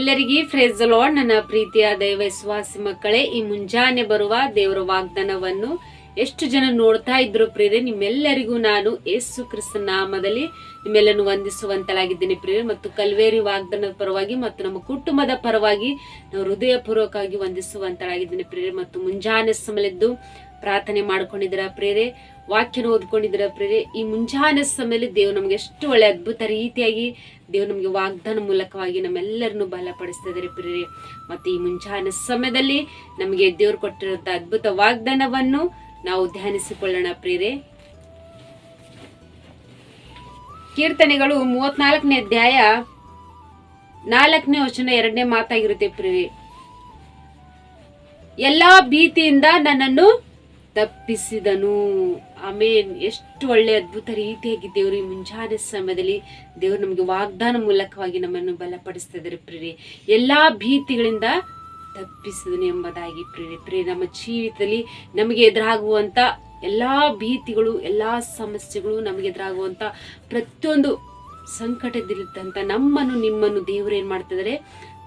ಎಲ್ಲರಿಗೆ phrase lord ನನ್ನ ಪ್ರೀತಿಯ ದೈವ ವಿಶ್ವಾಸಿ ಮಕ್ಕಳೇ ಈ ಮುಂಜಾನೆ ಬರುವ ದೇವರ ವಾಗ್ದಾನವನ್ನು ಎಷ್ಟು ಜನ ನೋಡ್ತಾ ಇದ್ರು ಪ್ರೇರೆ ನಿಮ್ಮೆಲ್ಲರಿಗೂ ನಾನು ಯೇಸು ಕ್ರಿಸ್ತ ನಾಮದಲ್ಲಿ ನಿಮ್ಮೆಲ್ಲನ್ನು ವಂದಿಸುವಂತಲಾಗಿದ್ದೇನೆ ಪ್ರೇರೆ ಮತ್ತು ಕಲ್ವೇರಿ ವಾಗ್ದಾನದ ಪರವಾಗಿ ಮತ್ತು ನಮ್ಮ ಕುಟುಂಬದ ಪರವಾಗಿ ನಾವು ಹೃದಯಪೂರ್ವಕವಾಗಿ ವಂದಿಸುವಂತಲಾಗಿದ್ದೇನೆ ಪ್ರೇರೆ ಮತ್ತು ಮುಂಜಾನೆ ಸಮಲೆದ್ದು ಪ್ರಾರ್ಥನೆ ಮಾಡ್ಕೊಂಡಿದ್ದೀರಾ ಪ್ರೇರೆ ವಾಕ್ಯನ ಓದ್ಕೊಂಡಿದ್ದೀರಾ ಪ್ರೇರೆ ಈ ಮುಂಜಾನೆ ಸಮಯದಲ್ಲಿ ದೇವ್ ನಮ್ಗೆ ಎಷ್ಟು ಒಳ್ಳೆ ಅದ್ಭುತ ರೀತಿಯಾಗಿ ದೇವ್ ನಮಗೆ ವಾಗ್ದಾನ ಮೂಲಕವಾಗಿ ನಮ್ಮೆಲ್ಲರನ್ನು ಬಲಪಡಿಸ್ತಿದ್ದಾರೆ ಪ್ರೇರೆ ಮತ್ತು ಈ ಮುಂಜಾನೆ ಸಮಯದಲ್ಲಿ ನಮಗೆ ದೇವ್ರು ಕೊಟ್ಟಿರುವಂತಹ ಅದ್ಭುತ ವಾಗ್ದಾನವನ್ನು ನಾವು ಧ್ಯಾನಿಸಿಕೊಳ್ಳೋಣ ಪ್ರೇರೆ ಕೀರ್ತನೆಗಳು ಮೂವತ್ನಾಲ್ಕನೇ ಅಧ್ಯಾಯ ನಾಲ್ಕನೇ ವಚನ ಎರಡನೇ ಮಾತಾಗಿರುತ್ತೆ ಪ್ರೇರೆ ಎಲ್ಲಾ ಭೀತಿಯಿಂದ ನನ್ನನ್ನು ತಪ್ಪಿಸಿದನು. ಆಮೇನ್. ಎಷ್ಟು ಒಳ್ಳೆ ಅದ್ಭುತ ರೀತಿಯಾಗಿ ದೇವರು ಈ ಮುಂಜಾನೆ ಸಮಯದಲ್ಲಿ ದೇವರು ನಮಗೆ ವಾಗ್ದಾನ ಮೂಲಕವಾಗಿ ನಮ್ಮನ್ನು ಬಲಪಡಿಸ್ತಾ ಇದ್ದಾರೆ ಪ್ರೇರೆ ಎಲ್ಲಾ ಭೀತಿಗಳಿಂದ ತಪ್ಪಿಸಿದನು ಎಂಬುದಾಗಿ ಪ್ರೇರಿತರೆ ಪ್ರೇರೆ, ನಮ್ಮ ಜೀವಿತದಲ್ಲಿ ನಮಗೆ ಎದುರಾಗುವಂಥ ಎಲ್ಲ ಭೀತಿಗಳು, ಎಲ್ಲ ಸಮಸ್ಯೆಗಳು ನಮಗೆ ಎದುರಾಗುವಂಥ ಪ್ರತಿಯೊಂದು ಸಂಕಟದಲ್ಲಿದ್ದಂಥ ನಮ್ಮನ್ನು, ನಿಮ್ಮನ್ನು ದೇವರು ಏನು ಮಾಡ್ತಿದ್ದಾರೆ?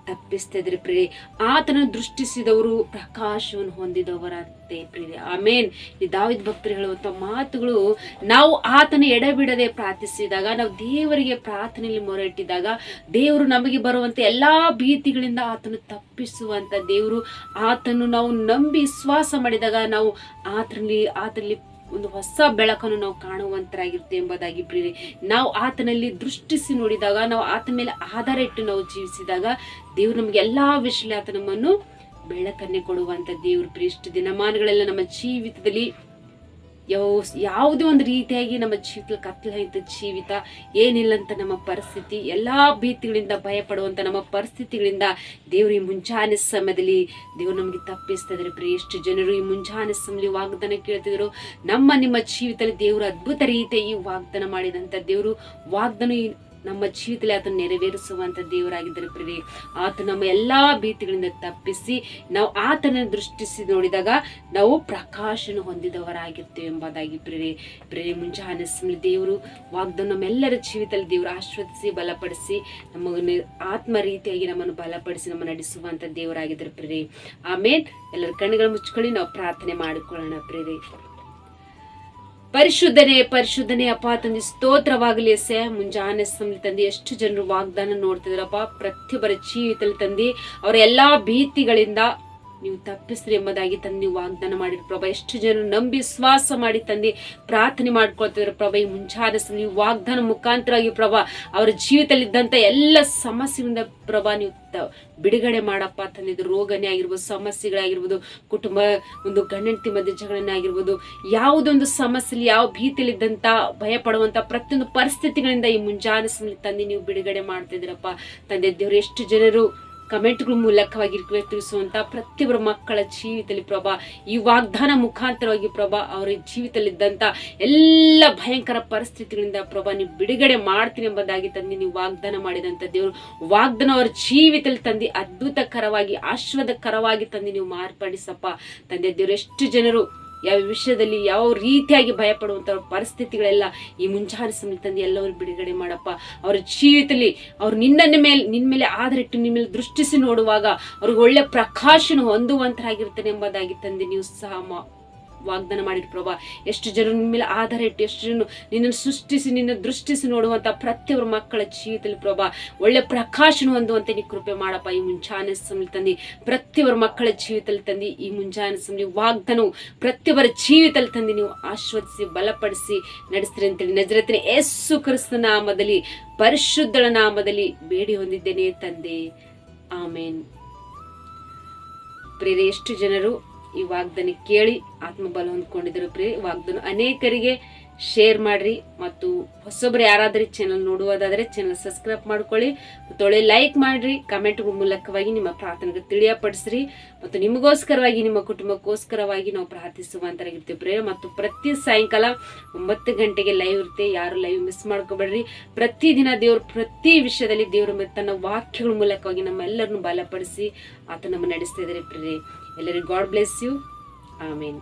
ತಪ್ಪಿಸ್ತಾ ಇದ್ರಿ ಪ್ರಿಯೆ ಆತನ ದೃಷ್ಟಿಸಿದವರು ಪ್ರಕಾಶವನ್ನು ಹೊಂದಿದವರಂತೆ ಪ್ರಿಯೆ ಆಮೇನ್. ಈ ದಾವಿದ್ ಭಕ್ತರು ಹೇಳುವಂಥ ಮಾತುಗಳು, ನಾವು ಆತನ ಎಡಬಿಡದೆ ಪ್ರಾರ್ಥಿಸಿದಾಗ, ನಾವು ದೇವರಿಗೆ ಪ್ರಾರ್ಥನೆಯಲ್ಲಿ ಮೊರೆ ಇಟ್ಟಿದಾಗ ದೇವರು ನಮಗೆ ಬರುವಂತ ಎಲ್ಲಾ ಭೀತಿಗಳಿಂದ ಆತನು ತಪ್ಪಿಸುವಂತ ದೇವರು ಆತನು ನಾವು ನಂಬಿ ವಿಶ್ವಾಸ ಮಾಡಿದಾಗ ನಾವು ಆತನಲ್ಲಿ ಆತನಲ್ಲಿ ಒಂದು ಹೊಸ ಬೆಳಕನ್ನು ನಾವು ಕಾಣುವಂತರಾಗಿರ್ತೇವೆ ಎಂಬುದಾಗಿ ಪ್ರಿಯರೇ. ನಾವು ಆತನಲ್ಲಿ ದೃಷ್ಟಿಸಿ ನೋಡಿದಾಗ, ನಾವು ಆತ ಮೇಲೆ ಆಧಾರ ಇಟ್ಟು ನಾವು ಜೀವಿಸಿದಾಗ ದೇವ್ರು ನಮಗೆ ಎಲ್ಲಾ ವಿಷಯ ಆತ ನಮ್ಮನ್ನು ಬೆಳಕನ್ನೇ ಕೊಡುವಂತ ದೇವ್ರ ಪ್ರಿಯ ಇಷ್ಟು ದಿನಮಾನಗಳೆಲ್ಲ ನಮ್ಮ ಜೀವಿತದಲ್ಲಿ ಯಾವ ಯಾವುದೇ ಒಂದು ರೀತಿಯಾಗಿ ನಮ್ಮ ಜೀವಿತ ಕತ್ತಲಾಯಿತ ಜೀವಿತ ಏನಿಲ್ಲ ಅಂತ ನಮ್ಮ ಪರಿಸ್ಥಿತಿ, ಎಲ್ಲಾ ಭೀತಿಗಳಿಂದ ಭಯ ಪಡುವಂತ ನಮ್ಮ ಪರಿಸ್ಥಿತಿಗಳಿಂದ ದೇವರು ಈ ಮುಂಜಾನೆ ಸಮಯದಲ್ಲಿ ದೇವರು ನಮಗೆ ತಪ್ಪಿಸ್ತಾ ಇದ್ದಾರೆ ಪ್ರಿಯ. ಎಷ್ಟು ಜನರು ಈ ಮುಂಜಾನೆ ಸಮಯದಲ್ಲಿ ವಾಗ್ದಾನ ಕೇಳ್ತಿದ್ರು. ನಮ್ಮ ನಿಮ್ಮ ಜೀವಿತದಲ್ಲಿ ದೇವರು ಅದ್ಭುತ ರೀತಿಯ ಈ ವಾಗ್ದಾನ ಮಾಡಿದಂತ ದೇವರು ವಾಗ್ದಾನ ನಮ್ಮ ಜೀವಿತದಲ್ಲಿ ಅದನ್ನು ನೆರವೇರಿಸುವಂಥ ದೇವರಾಗಿದ್ದಾರೆ ಪ್ರಿಯರೇ ಆತ ನಮ್ಮ ಎಲ್ಲಾ ಭೀತಿಗಳಿಂದ ತಪ್ಪಿಸಿ ನಾವು ಆತನ ದೃಷ್ಟಿಸಿ ನೋಡಿದಾಗ ನಾವು ಪ್ರಕಾಶನ ಹೊಂದಿದವರಾಗಿರ್ತೇವೆ ಎಂಬುದಾಗಿ ಪ್ರೇರೆ ಪ್ರೇರೆ ಮುಂಜಾನೆ ಸ್ಮೃತಿ ದೇವರು ವಾಗ್ದ ನಮ್ಮೆಲ್ಲರ ಜೀವಿತದಲ್ಲಿ ದೇವರು ಆಶ್ವದಿಸಿ ಬಲಪಡಿಸಿ ನಮ್ಮ ಆತ್ಮ ರೀತಿಯಾಗಿ ನಮ್ಮನ್ನು ಬಲಪಡಿಸಿ ನಮ್ಮ ನಡೆಸುವಂತ ದೇವರಾಗಿದ್ದಾರೆ ಪ್ರೇರೆ ಆಮೇಲೆ ಎಲ್ಲರ ಕಣ್ಣುಗಳು ಮುಚ್ಕೊಳ್ಳಿ ನಾವು ಪ್ರಾರ್ಥನೆ ಮಾಡಿಕೊಳ್ಳೋಣ ಪ್ರಿಯರೇ. ಪರಿಶುದ್ಧನೆ, ಪರಿಶುದ್ಧನೇ ಅಪ್ಪ, ತಂದೆ, ಸ್ತೋತ್ರವಾಗಲಿ ಎಸೆ ಮುಂಜಾನೆ ಸಮಯ ತಂದೆ, ಎಷ್ಟು ಜನರು ವಾಗ್ದಾನ ನೋಡ್ತಿದ್ರಪ್ಪ. ಪ್ರತಿಯೊಬ್ಬರ ಜೀವಿತದಲ್ಲಿ ತಂದೆ, ಅವರ ಎಲ್ಲಾ ಭೀತಿಗಳಿಂದ ನೀವು ತಪ್ಪಿಸ್ರಿ ಎಂಬುದಾಗಿ ತಂದು, ನೀವು ವಾಗ್ದಾನ ಮಾಡಿರಿ. ಪ್ರಭಾ, ಎಷ್ಟು ಜನರು ನಂಬಿ ವಿಶ್ವಾಸ ಮಾಡಿ ತಂದು, ಪ್ರಾರ್ಥನೆ ಮಾಡ್ಕೊಳ್ತಿದ್ರು ಪ್ರಭಾ, ಈ ಮುಂಚಾದಸ್ ನೀವು ವಾಗ್ದಾನ ಮುಖಾಂತರವಾಗಿ ಪ್ರಭಾ, ಅವರ ಜೀವಿತದಲ್ಲಿದ್ದಂಥ ಎಲ್ಲ ಸಮಸ್ಯೆಯಿಂದ ಪ್ರಭಾ, ನೀವು ಬಿಡುಗಡೆ ಮಾಡಪ್ಪ ತಂದಿದ್ದು ರೋಗನೇ ಆಗಿರ್ಬೋದು, ಸಮಸ್ಯೆಗಳಾಗಿರ್ಬೋದು, ಕುಟುಂಬ, ಒಂದು ಗಂಡಂತಿ ಮಧ್ಯ ಆಗಿರ್ಬೋದು, ಯಾವುದೊಂದು ಸಮಸ್ಯೆಲಿ, ಯಾವ ಭೀತಿಯಲ್ಲಿದ್ದಂಥ ಭಯ ಪಡುವಂಥ ಪ್ರತಿಯೊಂದು ಪರಿಸ್ಥಿತಿಗಳಿಂದ ಈ ಮುಂಜಾನೆ ತಂದೆ, ನೀವು ಬಿಡುಗಡೆ ಮಾಡ್ತಿದ್ದೀರಪ್ಪ ತಂದೆ. ದೇವರು, ಎಷ್ಟು ಜನರು ಕಮೆಂಟ್ಗಳ ಮೂಲಕವಾಗಿ ತಿಳಿಸುವಂತ ಪ್ರತಿಯೊಬ್ಬರ ಮಕ್ಕಳ ಜೀವಿತದಲ್ಲಿ ಪ್ರಭಾ, ಈ ವಾಗ್ದಾನ ಮುಖಾಂತರವಾಗಿ ಪ್ರಭಾ ಅವರ ಜೀವಿತದಲ್ಲಿದ್ದಂತ ಎಲ್ಲ ಭಯಂಕರ ಪರಿಸ್ಥಿತಿಗಳಿಂದ ಪ್ರಭಾ ನೀವು ಬಿಡುಗಡೆ ಮಾಡ್ತೀನಿ ಎಂಬುದಾಗಿ ತಂದು ನೀವು ವಾಗ್ದಾನ ಮಾಡಿದಂತ ದೇವರು. ವಾಗ್ದಾನ ಅವರ ಜೀವಿತದಲ್ಲಿ ತಂದು ಅದ್ಭುತಕರವಾಗಿ ಆಶ್ವಾದಕರವಾಗಿ ತಂದು ನೀವು ಮಾರ್ಪಡಿಸಪ್ಪ. ತಂದೆ ದೇವರು, ಎಷ್ಟು ಜನರು ಯಾವ ವಿಷಯದಲ್ಲಿ ಯಾವ ರೀತಿಯಾಗಿ ಭಯಪಡುವಂಥ ಪರಿಸ್ಥಿತಿಗಳೆಲ್ಲ ಈ ಸಮಯ ತಂದು ಎಲ್ಲವರು ಬಿಡುಗಡೆ ಮಾಡಪ್ಪ. ಅವರ ಜೀವಿತದಲ್ಲಿ ಅವ್ರು ನಿನ್ನ ಮೇಲೆ ನಿನ್ನ ಮೇಲೆ ಆಧರಿಟ್ಟು ನಿಮ್ಮ ಮೇಲೆ ದೃಷ್ಟಿಸಿ ನೋಡುವಾಗ ಅವ್ರಿಗೆ ಒಳ್ಳೆ ಪ್ರಕಾಶನ ಹೊಂದುವಂತರಾಗಿರ್ತಾನೆ ಎಂಬುದಾಗಿ ತಂದೆ ನೀವು ಸಹ ವಾಗ್ದಾನ ಮಾಡಿರಿ ಪ್ರಭಾ. ಎಷ್ಟು ಜನ ಮೇಲೆ ಆಧಾರ ಇಟ್ಟು ಎಷ್ಟು ಜನ ನಿನ್ನನ್ನು ಸೃಷ್ಟಿಸಿ, ನಿನ್ನ ದೃಷ್ಟಿಸಿ ನೋಡುವಂತ ಪ್ರತಿಯೊಬ್ಬರ ಮಕ್ಕಳ ಜೀವಿತದಲ್ಲಿ ಪ್ರಭಾ. ಒಳ್ಳೆ ಪ್ರಕಾಶನ ಹೊಂದುವಂತೆ ನೀ ಕೃಪೆ ಮಾಡಪ್ಪ ಈ ಮುಂಜಾನೆ ಸಮಯ ತಂದು. ಪ್ರತಿಯೊಬ್ಬರ ಮಕ್ಕಳ ಜೀವಿತದಲ್ಲಿ ತಂದು ಈ ಮುಂಜಾನೆ ಸಮಯ ವಾಗ್ದಾನವು ಪ್ರತಿಯೊಬ್ಬರ ಜೀವಿತದಲ್ಲಿ ತಂದು ನೀವು ಆಶ್ವದಿಸಿ, ಬಲಪಡಿಸಿ ನಡೆಸ್ತೀರಿ ಅಂತೇಳಿ ನಜರತಿನ ಯೇಸು ಕ್ರಿಸ್ತ ನಾಮದಲ್ಲಿ, ಪರಿಶುದ್ಧಳ ನಾಮದಲ್ಲಿ ಬೇಡಿ ಹೊಂದಿದ್ದೇನೆ ತಂದೆ. ಆಮೇನ್. ಪ್ರೇರೆ ಎಷ್ಟು ಜನರು ಈ ವಾಗ್ದಾನ ಕೇಳಿ ಆತ್ಮಬಲ ಹೊಂದ್ಕೊಂಡಿದ್ರು ಪ್ರಿಯ ವಾಗ್ದಾನ ಅನೇಕರಿಗೆ ಶೇರ್ ಮಾಡ್ರಿ ಮತ್ತು ಹೊಸೊಬ್ರು ಯಾರಾದ್ರೂ ಚಾನಲ್ ನೋಡುವುದಾದ್ರೆ ಚಾನಲ್ ಸಬ್ಸ್ಕ್ರೈಬ್ ಮಾಡ್ಕೊಳ್ಳಿ ಒಳ್ಳೆ ಲೈಕ್ ಮಾಡ್ರಿ ಕಮೆಂಟ್ ಮೂಲಕವಾಗಿ ನಿಮ್ಮ ಪ್ರಾರ್ಥನೆಗೆ ತಿಳಿಯಪಡಿಸ್ರಿ ಮತ್ತು ನಿಮಗೋಸ್ಕರವಾಗಿ, ನಿಮ್ಮ ಕುಟುಂಬಕ್ಕೋಸ್ಕರವಾಗಿ ನಾವು ಪ್ರಾರ್ಥಿಸುವಂತರಾಗಿರ್ತೀವಿ ಪ್ರೇಯ ಮತ್ತು ಪ್ರತಿ ಸಾಯಂಕಾಲ ಒಂಬತ್ತು ಗಂಟೆಗೆ ಲೈವ್ ಇರುತ್ತೆ. ಯಾರು ಲೈವ್ ಮಿಸ್ ಮಾಡ್ಕೋಬೇಡ್ರಿ. ಪ್ರತಿದಿನ ದೇವ್ರು ಪ್ರತಿ ವಿಷಯದಲ್ಲಿ ದೇವರು ತನ್ನ ವಾಕ್ಯಗಳ ಮೂಲಕವಾಗಿ ನಮ್ಮೆಲ್ಲರನ್ನು ಬಲಪಡಿಸಿ ಆತ ನಮ್ಮ ನಡೆಸ್ತಾ ಇದ್ದಾರೆ ಪ್ರಿಯರೇ. ಎಲ್ಲರಿಗೂ ಗಾಡ್ ಬ್ಲೆಸ್ ಯು ಆಮೇನ್